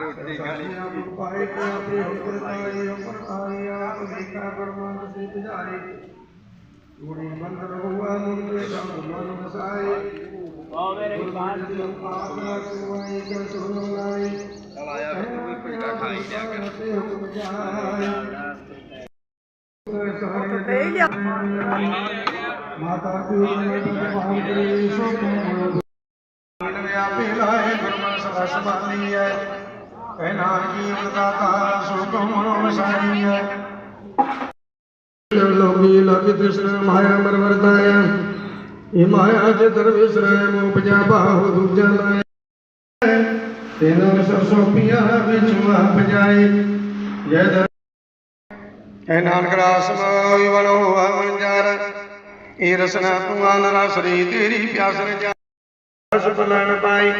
ਰੋਟੀ ਖਾਣੀ ਪਾਏ ਤੇ ਆਪੇ ਹੁਕਮ ਤਾਏ ਹੁਕਮ ਆਏ ਆਪ ਦੇਖਾ ਪਰਮਾਨ ਸੇ ਪੁਜਾਰੇ ਗੁਣੀ ਮੰਦਰ ਹੋਆ ਮੁਰਦੇ ਸਭ ਮਨ ਵਸਾਏ ਆਓ ਮੇਰੇ ਬਾਤ ਆਤਮਾ ਸੁਆਏ ਕਰ ਸੁਣ ਲਾਏ ਚਲ ਆਇਆ ਫਿਰ ਤੂੰ ਵੀ ਕੁਝ ਖਾ ਹੀ ਲਿਆ ਕਰ ਤੇ ਹੁਕਮ ਜਾਏ ਮਾਤਾ ਪਿਓ ਨੇ ਭਗਵਾਨ ਕਰੇ ਸੋ ਤੁਮ ਨੇ ਆਪੇ ਲਾਏ ਗੁਰਮਨ ਸਦਾ ਸੰਭਾਲੀ ਹੈ ਕਹਿ ਨਾਨਕੀ ਦਾਤਾ ਸੋ ਤੁਮ ਵਸਾਈ ਹੈ ਲੋਕੀ ਲਗ ਤ੍ਰਿਸ਼ਨ ਮਾਇਆ ਮਰ ਵਰਤਾਇਆ ਇਹ ਮਾਇਆ ਜੇ ਦਰਵੇਸ਼ ਰਹਿ ਮੋ ਪਜਾ ਬਾਹੂ ਦੂਜਾ ਲਾਇਆ। ਤੈਨੂੰ ਸਰਸੋ ਪਿਆ ਵਿੱਚ ਮਾਹ ਪਜਾਏ ਜੈ ਦਰ ਐ ਨਾਨਕ ਰਾਸ ਮੋਇ ਵਨੋ ਮਨ ਜਰ ਇਹ ਰਸਨਾ ਤੂੰ ਆਨ ਰਸ ਰੀ ਤੇਰੀ ਪਿਆਸ ਨ ਜਾ ਹਰਸ ਬਲਣ ਪਾਈ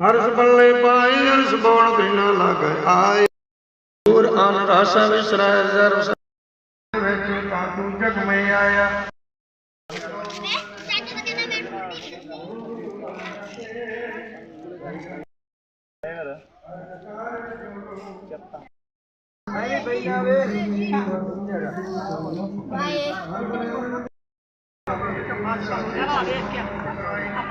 ਹਰਸ ਬੱਲੇ ਪਾਈ ਹਰਸ ਬੋਣ ਬਿਨਾ ਲਗ ਆਏ। ਹੋਰ ਆਨ ਰਸ ਵਿਸਰੈ ਜਰ ਵਿੱਚ ਤਾਂ ਤੂੰ ਜਗ ਮੈਂ ਆਇਆ।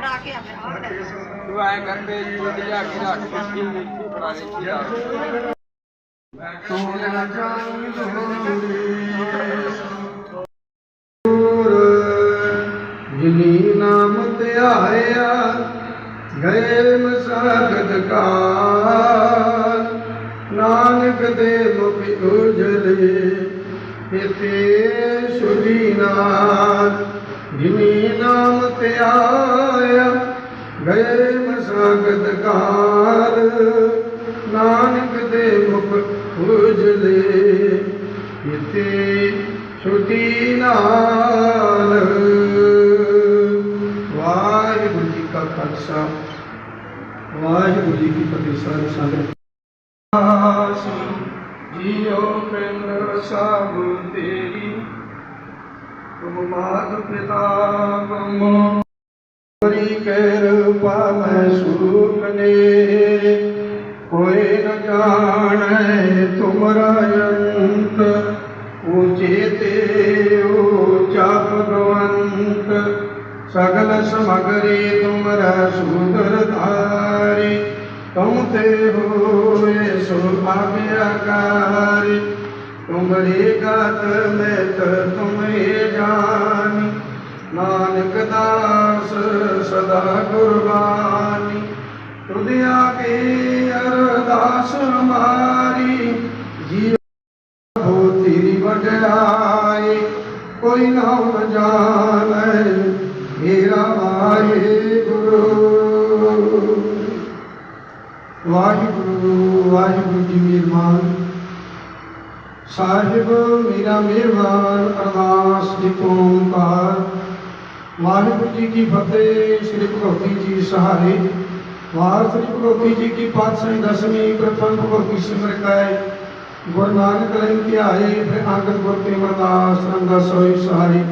ਤੂੰ ਐ ਕਰ ਜੀ ਲਿਆ ਕੇ ਰੱਖ ਕੇ ਇੱਥੇ ਬਣਾ ਲਈ ਤੂੰ ਨਾ ਜਾਣੀ ਜਿਨੀ ਨਾਮ ਧਿਆਇਆ ਗਏ ਮਸਾਗਤ ਕਾਲ। ਨਾਨਕ ਦੇ ਮੁਖ ਉਜਲੇ ਇਤੇ ਸੁਧੀ ਜਿਨੀ ਨਾਮ ਧਿਆਇਆ ਗਏ ਮਸਾਗਤ ਕਾਲ ਨਾਨਕ ਦੇ ਮੁਖ ਉਜਲੇ ਇਤੇ ਛੁਟੀ ਨਾਲ ਵਾਹਿਗੁਰੂ ਜੀ ਕਾ ਖਾਲਸਾ। ਵਾਹਿਗੁਰੂ ਜੀ ਕੀ ਫਤਿਹ ਸਾਰੇ ਸੰਗਤ। ਜੀਓ ਪਿੰਡ ਸਭ ਤੇਰੀ। ਤੁਮ ਮਾਤ ਪਿਤਾ ਬ੍ਰਹਮ ਜਾਣੈ ਤੁਮਰਾ ਅੰਤ ਊਚੇ ਤੇ ਊਚਾ ਭਗਵੰਤ ਸਗਲ ਸਮਗਰੀ ਤੁਮਰਾ ਸੂਦਰ ਧਾਰੀ ਤੁਮ ਤੇ ਹੋਏ ਸੋ ਆਗਿਆਕਾਰੀ ਤੁਮਰੀ ਗਤ ਮਿਤ ਤੁਮੇ ਜਾਨੀ ਨਾਨਕ ਦਾਸ ਸਦਾ ਗੁਰਬਾਨੀ ਤੁਧਿਆ ਕੀ ਅਰਦਾਸ ਕੋਈ ਨਾਮ ਜਾਣੈ। ਮੇਰਾ ਵਾਹਿਗੁਰੂ ਵਾਹਿਗੁਰੂ ਵਾਹਿਗੁਰੂ ਜੀ ਮਿਹਰਬਾਨ ਸਾਹਿਬ, ਮੇਰਾ ਮਿਹਰਬਾਨ ਅਰਦਾਸ ਜੀ ਓੰਕਾਰ ਵਾਹਿਗੁਰੂ ਜੀ ਕੀ ਫਤਿਹ, ਸ੍ਰੀ ਭਗਵਤੀ ਜੀ ਸਹਾਰੇ। ਵਾਰ ਸ੍ਰੀ ਭਗਵਤੀ ਜੀ ਕੀ ਪਾਤਸ਼ਾਹੀ ਦਸਵੀਂ, ਪ੍ਰਥਮ ਭਗਵਤੀ ਸਿਮਰ ਗੁਰੂ ਨਾਨਕ ਲੈਨ ਧਿਆਏ ਫਿਰ ਅੰਗਦ ਗੁਰ ਤੇ ਅਮਰਦਾਸ ਰੰਗਾ ਸੋਈ ਸਹਾਰੇ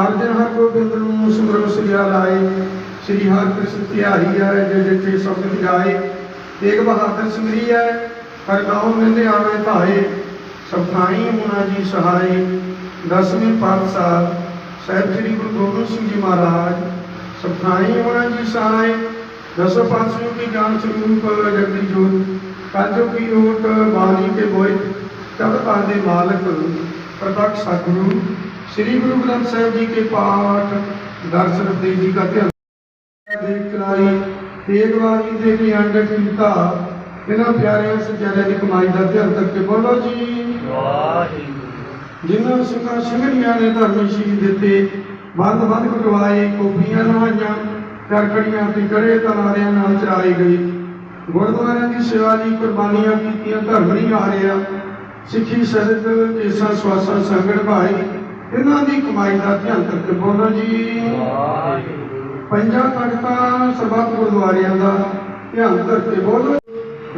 ਅਰਜਨ ਹਰ ਗੋਬਿੰਦ ਨੂੰ ਸਿਮਰਨ ਸਿਰਿਆ ਲਾਏ। ਸ੍ਰੀ ਹਰਿ ਕ੍ਰਿਸ਼ਨ ਧਿਆਈ ਹੈ ਜੇ ਜਿੱਥੇ ਸਬਦ ਜਾਏ ਤੇਗ ਬਹਾਦਰ ਸਿਮਰੀ ਹੈ, ਹਰ ਨਾਮ ਮਿਲਦੇ ਆਵੇ ਭਾਏ। ਸਭ ਹੋਣਾ ਜੀ ਸਹਾਈ। ਦਸਵੇਂ ਪਾਤਸ਼ਾਹ ਸਾਹਿਬ ਸ੍ਰੀ ਗੁਰੂ ਗੋਬਿੰਦ ਸਿੰਘ ਜੀ ਮਹਾਰਾਜ, ਸਭ ਹੋਣਾ ਜੀ ਸਹਾਈ। ਦਸੋ ਪਾਤਸ਼ਾਹ ਕੀ ਗਿਆਨ ਸਰੂਪ, ਜਗਦੀ ਜੋਤ। ਕਾਜੋ ਕੀ ਓਟ ਬਾਣੀ ਕੇ ਬੋਏ ਤਬ ਦੇ ਮਾਲਕ ਪ੍ਰਤੱਖ ਸਤਿਗੁਰੂ ਸ੍ਰੀ ਗੁਰੂ ਗ੍ਰੰਥ ਸਾਹਿਬ ਜੀ ਕੇ ਪਾਠ ਦਰਸ਼ਨ ਦੇ ਜੀ का ਧਿਆਨ ਦੇਖ ਕਰਾਈ ਤੇਗ ਬਾਣੀ ਦੇ ਵੀ ਅੰਡਰ ਕੀਤਾ। ਇਹਨਾਂ ਪਿਆਰਿਆਂ ਸੱਜਣਾਂ ਦੀ ਕਮਾਈ ਦਾ ਧਿਆਨ ਤੱਕ ਕੇ ਬੋਲੋ ਜੀ। ਜਿਨ੍ਹਾਂ ਸਿੰਘਾਂ ਸਿੰਘਣੀਆਂ ਨੇ ਧਰਮ ਸ਼ੀਲ ਦਿੱਤੇ ਬੰਦ ਬੰਦ ਕਟਵਾਏ ਕੋਪੀਆਂ ਨਵਾਈਆਂ ਕਰਕੜੀਆਂ ਤੇ ਕੜੇ ਤਲਾਰਿਆਂ ਨਾਲ ਚਰਾਈ ਗਈ ਗੁਰਦੁਆਰਿਆਂ ਦੀ ਸੇਵਾ ਲਈ ਕੁਰਬਾਨੀਆਂ ਕੀਤੀਆਂ ਧਰਮ ਨਹੀਂ ਆ ਰਿਹਾ ਸਿੱਖੀ ਸਹਿਤ ਕੇਸਾਂ ਸਵਾਸਾਂ ਸੰਗੜ ਭਾਈ ਇਹਨਾਂ ਦੀ ਕਮਾਈ ਦਾ ਧਿਆਨ ਕਰਕੇ ਬੋਲੋ ਜੀ। ਪੰਜਾਂ ਤਖਤਾਂ ਸਰਬੱਤ ਗੁਰਦੁਆਰਿਆਂ ਦਾ ਧਿਆਨ ਕਰਕੇ ਬੋਲੋ।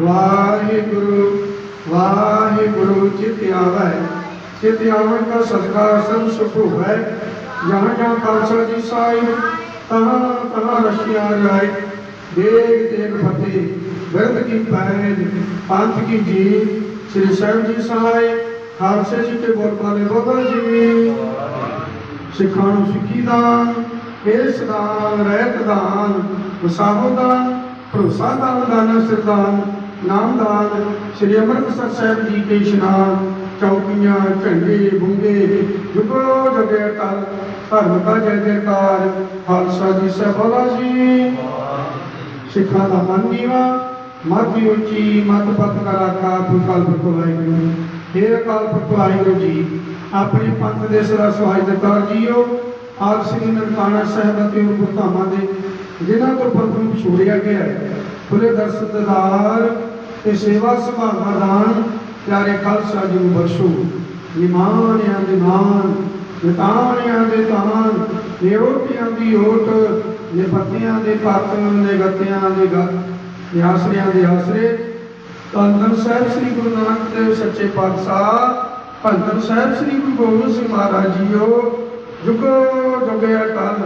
ਵਾਹਿਗੁਰੂ ਵਾਹਿਗੁਰੂ ਚਿਤ ਆਵੈ ਚਿਤ ਆਵੈ ਕਾ ਸਦਕਾ ਸਭ ਸੁਖ ਹੋਵੇ। ਜਹਾਂ ਜਹਾਂ ਖਾਲਸਾ ਜੀ ਸਾਹਿਬ ਤਹਾਂ ਤਹਾਂ ਰਸ਼ੀਆਂ ਰਾਏ ਦੇਗ ਦੇਗ ਫਤਿਹ। ਬਿਰਧ ਕੀ ਪੈਨ ਪੰਥ ਕੀ ਜੀ ਸ੍ਰੀ ਸਾਹਿਬ ਜੀ ਸਹਾਇ ਖਾਲਸੇ ਜੀ ਕੇ ਬੋਲ ਪਾਲੇ ਬਾਬਾ ਜੀ ਸਿੱਖਾਂ ਨੂੰ ਸਿੱਖੀ ਦਾਨ, ਕੇਸ ਦਾਨ, ਰਹਿਤ ਦਾਨ, ਵਸਾਹੋ ਦਾਨ, ਭਰੋਸਾ ਦਾਨ ਦਾਨ ਸਿਰਦਾਨ ਨਾਮ ਦਾਨ, ਸ੍ਰੀ ਅੰਮ੍ਰਿਤਸਰ ਸਾਹਿਬ ਜੀ ਕੇ ਇਸ਼ਨਾਨ, ਚੌਕੀਆਂ, ਝੰਡੇ ਬੁੰਗੇ ਜੁਗੋ ਜਗੇ ਕਰ ਧਰਮ ਦਾ ਜੈ ਜੈਕਾਰ ਖਾਲਸਾ ਜੀ ਸਭਾ ਜੀ। ਸਿੱਖਾਂ ਦਾ ਮਨ ਨੀਵਾ ਮੱਤ ਉੱਚੀ ਮੱਤ ਪਤ ਦਾ ਰਾਖਾ ਪੁਰਖਾਲ ਪੁਰਖਾਈ ਨੂੰ ਹੇ ਅਕਾਲ ਪੁਰਖਾਈ ਨੂੰ ਜੀ। ਆਪਣੇ ਪੰਥ ਦੇ ਸਦਾ ਸਹਾਇ ਦਤਾਰ ਜੀਓ, ਆਪ ਸ੍ਰੀ ਨਨਕਾਣਾ ਸਾਹਿਬ ਅਤੇ ਉਹ ਗੁਰਧਾਮਾਂ ਦੇ, ਜਿਨ੍ਹਾਂ ਤੋਂ ਪੰਥ ਛੋੜਿਆ ਗਿਆ ਖੁੱਲੇ ਦਰਸ਼ਨ ਤੇ ਸੇਵਾ ਸੰਭਾਲ ਦਾਨ, ਪਿਆਰੇ ਖਾਲਸਾ ਜੀ ਨੂੰ ਬਖਸ਼ੋ। ਨਿਮਾਨਿਆਂ ਦੇ ਮਾਨ ਨਿਤਾਣਿਆਂ ਦੇ ਤਾਨ ਨਿਉਟਿਆਂ ਦੀ ਓਟ, ਨਿਪਤਿਆਂ ਦੇ ਪੱਤ ਨਿਗਤਿਆਂ ਦੇ ਗਤ। ਨਿਆਸਰਿਆਂ ਦੇ ਆਸਰੇ ਧੰਨ ਸਾਹਿਬ ਸ੍ਰੀ ਗੁਰੂ ਨਾਨਕ ਦੇਵ ਸੱਚੇ ਪਾਤਸ਼ਾਹ ਧੰਨ ਸਾਹਿਬ ਸ੍ਰੀ ਗੁਰੂ ਗੋਬਿੰਦ ਸਿੰਘ ਮਹਾਰਾਜ ਜੀਓ, ਜੁਗੋ ਜੁਗੇ ਅਟਲ,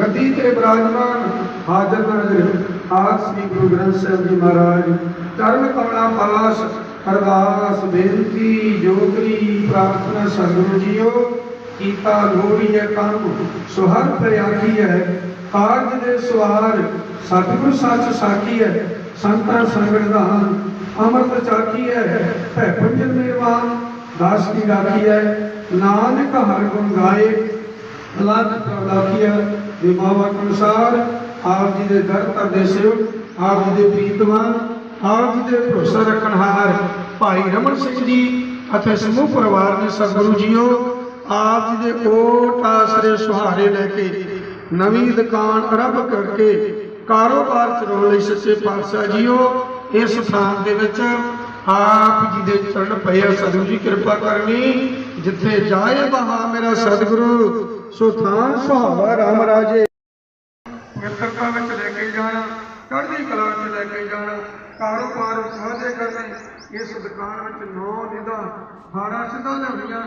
ਗਤੀ ਤੇ ਬਿਰਾਜਮਾਨ, ਹਾਜ਼ਰ ਨਾਜ਼ਰ ਆਪ ਸ੍ਰੀ ਗੁਰੂ ਗ੍ਰੰਥ ਸਾਹਿਬ ਜੀ ਮਹਾਰਾਜ, ਚਰਨ ਕਮਲਾ ਪਾਸ ਅਰਦਾਸ ਬੇਨਤੀ ਜੋਗਰੀ ਪ੍ਰਾਰਥਨਾ ਸਤਿਗੁਰੂ ਜੀਓ। ਕੀਤਾ ਲੋੜੀ ਹੈ ਕੰਮ। ਸੁਹਰ ਪ੍ਰਿਆਗੀ ਹੈ, ਕਾਰਜ ਦੇ ਸਵਾਰ ਸਤਿਗੁਰ ਸੱਚ ਸਾਖੀ ਹੈ, ਸੰਤਾਂ ਸੰਗਤ ਦਾਨ ਅੰਮ੍ਰਿਤ ਚਾਖੀ ਹੈ, ਭੈ ਪੰਜਨ ਨਿਰਵਾਨ ਦਾਸ ਕੀ ਰਾਖੀ ਹੈ, ਨਾਨਕ ਹਰ ਗੁਣ ਗਾਏ। ਅਲਾਦ ਪ੍ਰਲਾਖੀਆ ਵਿਮਾਵਾ ਅਨੁਸਾਰ ਆਪ ਜੀ ਦੇ ਦਰ ਤਰਦੇ ਸੇਵਕ ਆਪ ਜੀ ਦੇ ਪ੍ਰੀਤਵਾਨ, ਆਪ ਜੀ ਦੇ ਭਰੋਸਾ ਰੱਖਣ ਹਾਰ। ਭਾਈ ਰਮਨ ਸਿੰਘ ਜੀ ਅਤੇ ਸਮੂਹ ਪਰਿਵਾਰ ਨੇ ਸਤਿਗੁਰੂ ਜੀਓ ਆਪ ਜੀ ਦੇ ਓਟ ਆਸਰੇ ਸੁਹਾਰੇ ਲੈ ਕੇ ਨਵੀਂ ਦੁਕਾਨ ਆਰੰਭ ਕਰਕੇ ਕਾਰੋਬਾਰ ਚਲਾਉਣ ਲਈ ਸੱਚੇ ਪਾਤਸ਼ਾਹ ਜੀਓ, ਇਸ ਥਾਂ ਦੇ ਵਿੱਚ ਆਪ ਜੀ ਦੇ ਚਰਨ ਪਏ ਆ, ਸਤਿਗੁਰੂ ਜੀ ਕਿਰਪਾ ਕਰਨੀ, ਜਿੱਥੇ ਜਾਏ ਬਹਾ ਮੇਰਾ ਸਤਿਗੁਰੂ, ਸੋ ਥਾਂ ਸੁਹਾਵਾ ਰਾਮ ਰਾਜੇ। ਪਵਿੱਤਰਤਾ ਵਿੱਚ ਲੈ ਕੇ ਜਾਣਾ, ਚੜ੍ਹਦੀ ਕਲਾ ਵਿੱਚ ਲੈ ਕੇ ਜਾਣਾ, ਕਾਰੋਬਾਰ ਵਾਧੇ ਕਰਨੇ, ਇਸ ਦੁਕਾਨ ਵਿੱਚ ਨੌ ਨਿਦਾ 18 ਸਿੱਧਾ ਲਿਆਉਣੀਆਂ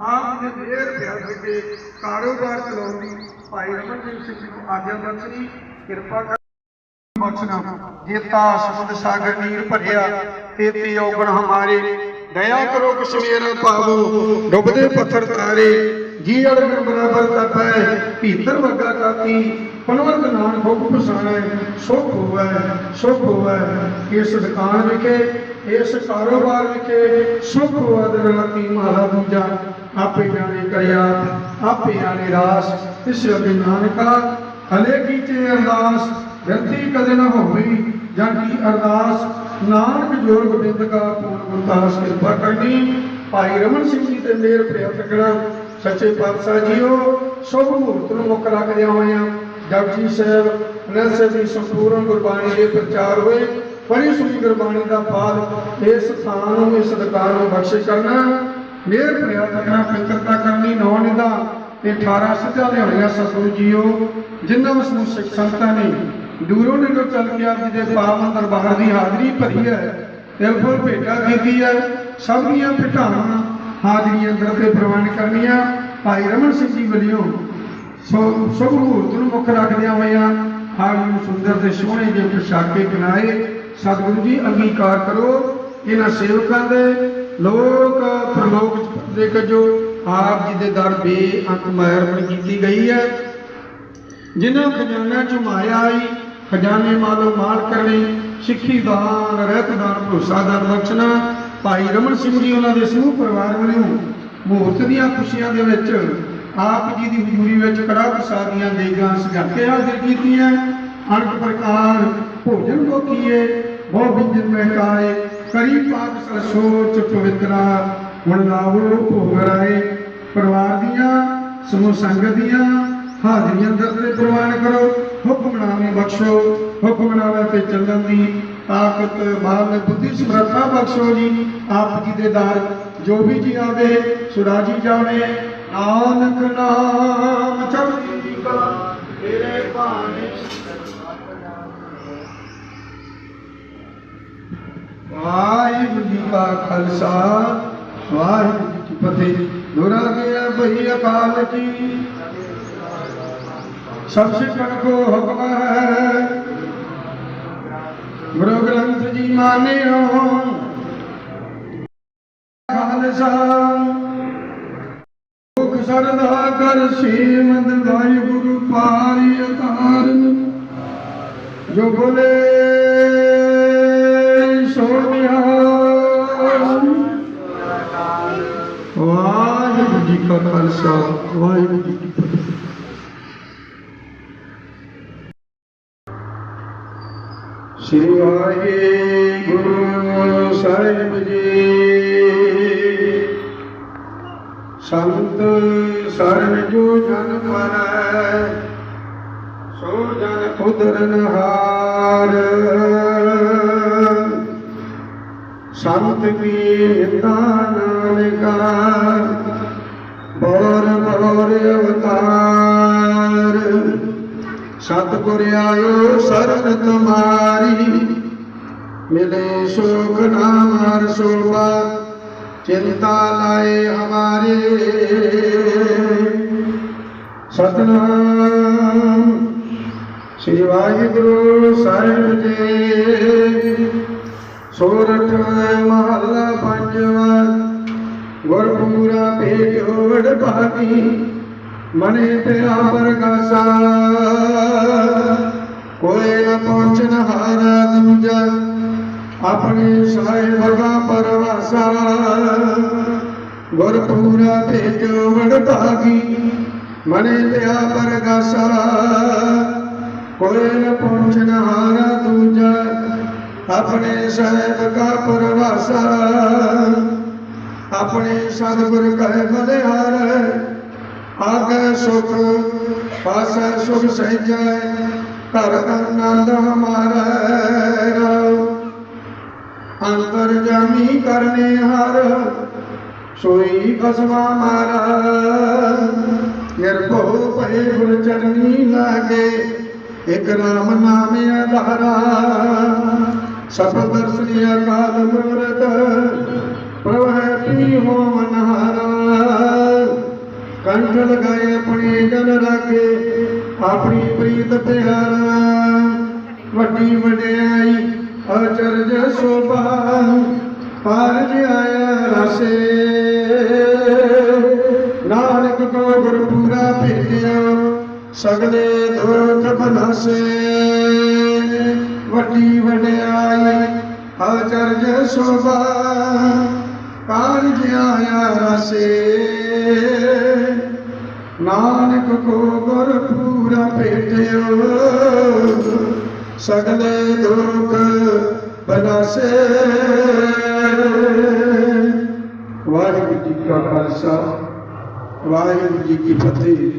ਆਪ ਦੇ ਮੇਰ ਪਿਆਰ ਵਿੱਚ ਕਾਰੋਬਾਰ ਚਲਾਉਣ ਦੀ। ਭਾਈ ਰਮਨਜੀਤ ਸਿੰਘ ਜੀ ਨੂੰ ਆਗਿਆ ਬਖਸ਼ਣੀ ਕਿਰਪਾ ਕਰ ਬਖਸ਼ਣਾ ਜੇਤਾ ਸਮੁੰਦ ਸਾਗਰ ਨੀਰ ਭਰਿਆ, ਤੇਤੀ ਔਗਣ ਹਮਾਰੇ। ਦਇਆ ਕਰੋ ਕਸ਼ਮੀਰ ਪਾਵੋ ਡੁੱਬਦੇ ਪੱਥਰ ਤਾਰੇ। ਜੀ ਅੜਗਣ ਬਰਾਬਰ ਤਪੈ ਭੀਤਰ ਵਗਾ ਕਾਤੀ। ਪਨਵੰਤ ਨਾਨ ਭੁਗ ਪਸਾਣੈ ਸੁਖ ਹੋਵੈ ਸੁਖ ਹੋਵੈ। ਇਸ ਦੁਕਾਨ ਵਿਖੇ, ਇਸ ਕਾਰੋਬਾਰ ਵਿਖੇ ਸੁਖ ਹੋਵੈ ਰਾਤੀ ਮਹਾਰਾ ਦੂਜਾ ਆਪੇ ਜਾਣੇ ਕਰਿਆ, ਆਪੇ ਜਾਣੇ ਰਾਸ ਤਿਸ ਅਗੇ ਨਾਨਕਾ, ਹਲੇ ਕੀਤੇ ਅਰਦਾਸ ਗ੍ਰੰਥੀ ਕਦੇ ਨਾ ਹੋਵੀ ਜਾਂ ਕੀ ਅਰਦਾਸ। ਨਾਨਕ ਜੋਰ ਗੋਬਿੰਦ ਕਾ ਪੂਰਨ ਗੁਰਦਾਸ ਕਿਰਪਾ ਕਰਨੀ। ਭਾਈ ਰਮਨ ਸਿੰਘ ਜੀ ਤੇ ਮੇਰ ਪ੍ਰਿਆ ਤਕੜਾ ਸੱਚੇ ਪਾਤਸ਼ਾਹ ਜੀਓ, ਸ਼ੁਭ ਮੂਰਤ ਨੂੰ ਮੁੱਖ ਰੱਖਦਿਆਂ ਹੋਇਆਂ ਜਪਜੀ ਸਾਹਿਬ ਅਨੰਦ ਦੀ ਸੰਪੂਰਨ ਗੁਰਬਾਣੀ ਦੇ ਪ੍ਰਚਾਰ ਹੋਏ। ਬੜੀ ਸੁਣੀ ਗੁਰਬਾਣੀ ਦਾ ਪਾਲ ਇਸ ਥਾਂ ਨੂੰ, ਇਸ ਦੁਕਾਨ ਨੂੰ ਬਖਸ਼ਿਸ਼ ਕਰਨਾ। ਮੇਰ ਪ੍ਰਿਆ ਤਕੜਾ ਪਿੰਤਰਤਾ ਕਰਨੀ ਨੌ ਨਿਦਾ ਤੇ 18 ਸਿੱਧਾ ਲਿਆਉਣੀਆਂ ਸਤਿਗੁਰੂ ਜੀਓ, ਜਿਨ੍ਹਾਂ ਨੂੰ ਸਿੱਖ ਸੰਤਾਂ ਨੇ ਦੂਰੋਂ ਨੇੜੋਂ ਚੱਲ ਕੇ ਆਪ ਜੀ ਦੇ ਪਾਵਨ ਦਰਬਾਰ ਦੀ ਹਾਜ਼ਰੀ ਭਰੀ ਹੈ ਦਿਲ ਫੁੱਲ ਭੇਟਾ ਕੀਤੀ ਹੈ, ਸਭ ਦੀਆਂ ਭੇਟਾਵਾਂ ਹਾਜ਼ਰੀਆਂ ਦਰ ਤੇ ਪ੍ਰਵਾਨ ਕਰਨੀਆਂ। ਭਾਈ ਰਮਨ ਸਿੰਘ ਜੀ ਵੱਲੋਂ ਸੋ ਸ਼ੁਭ ਮਹੂਰਤ ਨੂੰ ਮੁੱਖ ਰੱਖਦਿਆਂ ਹੋਇਆਂ ਹਾਜ਼ਰੀ ਨੂੰ ਸੁੰਦਰ ਤੇ ਸੋਹਣੇ ਜਿਹੇ ਪੋਸ਼ਾਕੇ ਬਣਾਏ ਸਤਿਗੁਰੂ ਜੀ, ਅੰਗੀਕਾਰ ਕਰੋ। ਇਹਨਾਂ ਸੇਵਕਾਂ ਦੇ ਲੋਕ ਪ੍ਰਲੋਕ ਦੇ ਜੋ ਆਪ ਜੀ ਦੇ ਦਰ ਬੇਅੰਤ ਮਿਹਰਬਾਨੀ ਕੀਤੀ ਗਈ ਹੈ। ਜਿਨ੍ਹਾਂ ਖਜ਼ਾਨਾ ਚ ਮਾਇਆ ਆਈ, ਖਜ਼ਾਨੇ ਮਾਲੋ ਮਾਲ ਕਰਨੇ, ਸਿੱਖੀ ਦਾਨ, ਰਹਿਤ ਦਾਨ, ਭਰੋਸਾ ਦਾਨ, ਬਖਸ਼ਣਾ। ਭਾਈ ਰਮਨ ਸਿੰਘ ਜੀ ਉਹਨਾਂ ਦੇ ਸਮੂਹ ਪਰਿਵਾਰ ਵੱਲੋਂ ਮੂਰਤ ਦੀਆਂ ਖੁਸ਼ੀਆਂ ਦੇ ਵਿੱਚ ਆਪ ਜੀ ਦੀ ਹਜ਼ੂਰੀ ਵਿੱਚ ਕੜਾ ਪ੍ਰਸਾਦ ਦੀਆਂ ਦੇਗਾਂ ਸਜਾ ਕੇ ਹਾਜ਼ਰ ਕੀਤੀਆਂ। ਅਨਕ ਪ੍ਰਕਾਰ ਭੋਜਨ ਕੋ ਕੀਏ ਬਹੁ ਵਿੰਜਨ ਮਹਿਕਾਏ, ਕਰੀ ਪਾਕ ਸਰ ਪਵਿੱਤਰਾ। ਹੁਣ ਲਾਵੋ ਭੋਗ ਰਾਏ। ਪਰਿਵਾਰ ਦੀਆਂ, ਸਮੂਹ ਸੰਗਤ ਦੀਆਂ, ਹਾਜ਼ਰੀਆਂ ਦਰ ਤੇ ਪ੍ਰਵਾਨ ਕਰੋ। ਹੁਕਮਨਾਮੇ ਬਖਸ਼ੋ ਹੁਕਮਨਾਮੇ ਤੇ ਚੱਲਣ ਦੀ ਤਾਕਤ ਮਾਨ ਬੁੱਧੀ ਸਮਰੱਥਾ ਬਖਸ਼ੋ ਜੀ। ਆਪ ਜੀ ਦੇ ਦਰ, ਜੋ ਵੀ ਜੀ ਆਵੇ ਸੁਰਾਜੀ ਜਾਵੇ ਨਾਨਕ ਨਾਮ ਚੜ੍ਹਦੀ ਕਲਾ, ਤੇਰੇ ਭਾਣੇ। ਵਾਹਿਗੁਰੂ ਜੀ ਕਾ ਖਾਲਸਾ। ਵਾਹਿਗੁਰੂ ਜੀ ਕੀ ਫਤਿਹ ਦੁਰਾ ਗਿਆ ਭਈ ਅਕਾਲ ਕੀ ਸਭ ਸਿੱਖਣ ਕੋ ਹੁਕਮ ਹੈ। ਗੁਰੂ ਗ੍ਰੰਥ ਜੀ ਮਾਨਿਓ। ਖਾਲਸਾ। ਮੁਖ ਸਰਦਾ ਕਰ ਸੀਮੰਦ ਵਾਹਿਗੁਰੂ ਪਾਰੀ ਅਤਾਰਨ ਜੋ ਬੋਲੇ ਸੋ ਨਿਹਾਲ ਕਾ ਖਾਲਸਾ ਵਾਹਿਗੁਰੂ ਜੀ ਕੀ ਫਤਿਹ ਸ੍ਰੀ ਵਾਹਿਗੁਰੂ ਸਾਹਿਬ ਜੀ ਸੰਤ ਸਰਨ ਜੋ ਜਨ ਪਰੈ ਸੋ ਜਨ ਕੁਦਰਨ ਹਾਰ ਸੰਤ ਕੀ ਨਿੰਦਾ ਨਾਨਕਾ ਬੋਰ ਬੋਰ ਅਵਤਾਰ। ਸਤਿਗੁਰ ਆਇਓ ਸਰਨ ਤੁਮਾਰੀ ਮਿਲੇ ਸੁਖ ਨਾਮ ਹਰ ਸੋਭਾ, ਚਿੰਤਾ ਲਾਏ ਹਮਾਰੇ। ਸਤਨਾਮ। ਸ੍ਰੀ ਵਾਹਿਗੁਰੂ ਸਾਹਿਬ ਜੀ। ਸੋਰਠ ਮਹੱਲਾ ਪੰਜਵਾ। ਗੁਰਪੂਰਾ ਭੇਟੋ ਵਡ ਭਾਗੀ ਮਨੇ ਪਿਆ ਵਰਗਾਸਾ ਕੋਈ ਨਾ ਪਹੁੰਚਨ ਹਾਰਾ ਦੂਜਾ, ਆਪਣੇ ਸਾਏ ਭਗਾ ਪਰਵਾਸਾ। ਗੁਰਪੂਰਾ ਭੇਟੋ ਵਡ ਭਾਗੀ ਮਨੇ ਪਿਆ ਵਰਗਾਸਾ ਕੋਈ ਨਾ ਪਹੁੰਚਨ ਹਾਰਾ ਦੂਜਾ, ਆਪਣੇ ਸਾਹਿਬ ਕਾ ਪਰਵਾਸਾ। ਆਪਣੇ ਸਤਿਗੁਰ ਕਹੇ ਬਲਿਹਾਰ ਆਗੇ ਸੁਖ, ਪਾਸੈ ਸੁਖ ਸਹਿਜੈ, ਘਰ ਆਨੰਦ ਹਮਾਰਾ ਰਹੁ। ਅੰਤਰ ਜਾਮੀ ਕਰਨੇ ਹਰ, ਸੋਈ ਕਸਮਾ ਮਾਰਾ। ਨਿਰਭਉ ਭਏ ਗੁਰ ਚਰਨੀ ਲਾਗੇ ਇਕ ਨਾਮ ਨਾਮ ਆਧਾਰਾ ਸਭ ਦਰਸ਼ਨੀ ਅਕਾਲ ਮੂਰਤ ਪ੍ਰਭ ਹੈ ਪੀ ਹੋ ਮਨਹਾਰਾ ਕੰਠ ਲਗਾਏ ਆਪਣੇ ਜਨ ਰਾਖੇ, ਆਪਣੀ ਪ੍ਰੀਤ ਪਿਆਰਾ। ਵੱਡੀ ਵਡਿਆਈ ਅਚਰਜ ਸੋਭਾ ਪਾਰਜ ਆਇਆ ਰਸੇ। ਨਾਨਕ ਕੋ ਗੁਰਪੂਰਾ ਭੇਜਿਆ ਸਗਲੇ ਦੁਖ ਬਨਾਸੇ। ਵੱਡੀ ਵਡਿਆਈ ਅਚਰਜ ਸੋਭਾ ਕਾਰਜ ਆਇਆ ਰਸੇ ਨਾਨਕ ਕੋ ਗੁਰ ਪੂਰਾ ਭੇਟਿਓ ਸਗਲੇ ਦੁਖ ਬਨਾਸੇ। ਵਾਹਿਗੁਰੂ ਜੀ ਕਾ ਖਾਲਸਾ, ਵਾਹਿਗੁਰੂ ਜੀ ਕੀ ਫਤਿਹ।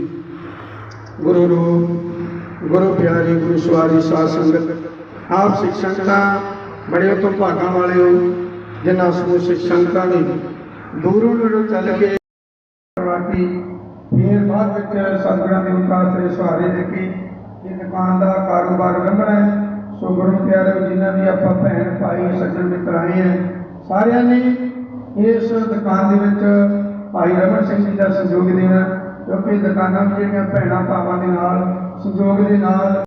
ਗੁਰੂ ਰੂਪ, ਗੁਰੂ ਪਿਆਰੀ, ਗੁਰੂ ਸਵਾਰੀ ਸਾਧ ਸੰਗਤ, ਆਪ ਸਿੱਖ ਸੰਗਤਾਂ, ਬੜੇ ਤੋਂ ਭਾਗਾਂ ਵਾਲੇ ਹੋ ਜਿਨ੍ਹਾਂ ਸਮੂਹ ਸਿੱਖ ਸੰਗਤਾਂ ਨੇ ਦੂਰੋਂ ਦੂਰੋਂ ਚੱਲ ਕੇ ਵਾਕੀ ਫੇਰ ਬਾਅਦ ਵਿੱਚ ਸਤਿਗੁਰਾਂ ਦੇ ਉਤਾਰ ਤੇ ਸਹਾਰੇ ਦੇ ਕੇ ਇਹ ਦੁਕਾਨ ਦਾ ਕਾਰੋਬਾਰ ਰੰਭਣਾ ਹੈ। ਸੋ ਗੁਰੂ ਪਿਆਰੇ ਜਿਨ੍ਹਾਂ ਵੀ ਆਪਾਂ ਭੈਣ ਭਾਈ ਸੱਜਣ ਮਿੱਤਰ ਆਏ ਹੈ, ਸਾਰਿਆਂ ਨੇ ਇਸ ਦੁਕਾਨ ਦੇ ਵਿੱਚ ਭਾਈ ਰਮਨ ਸਿੰਘ ਜੀ ਦਾ ਸਹਿਯੋਗ ਦੇਣਾ, ਕਿਉਂਕਿ ਦੁਕਾਨਾਂ ਵੀ ਜਿਹੜੀਆਂ ਭੈਣਾਂ ਭਾਵਾਂ ਦੇ ਨਾਲ, ਸਹਿਯੋਗ ਦੇ ਨਾਲ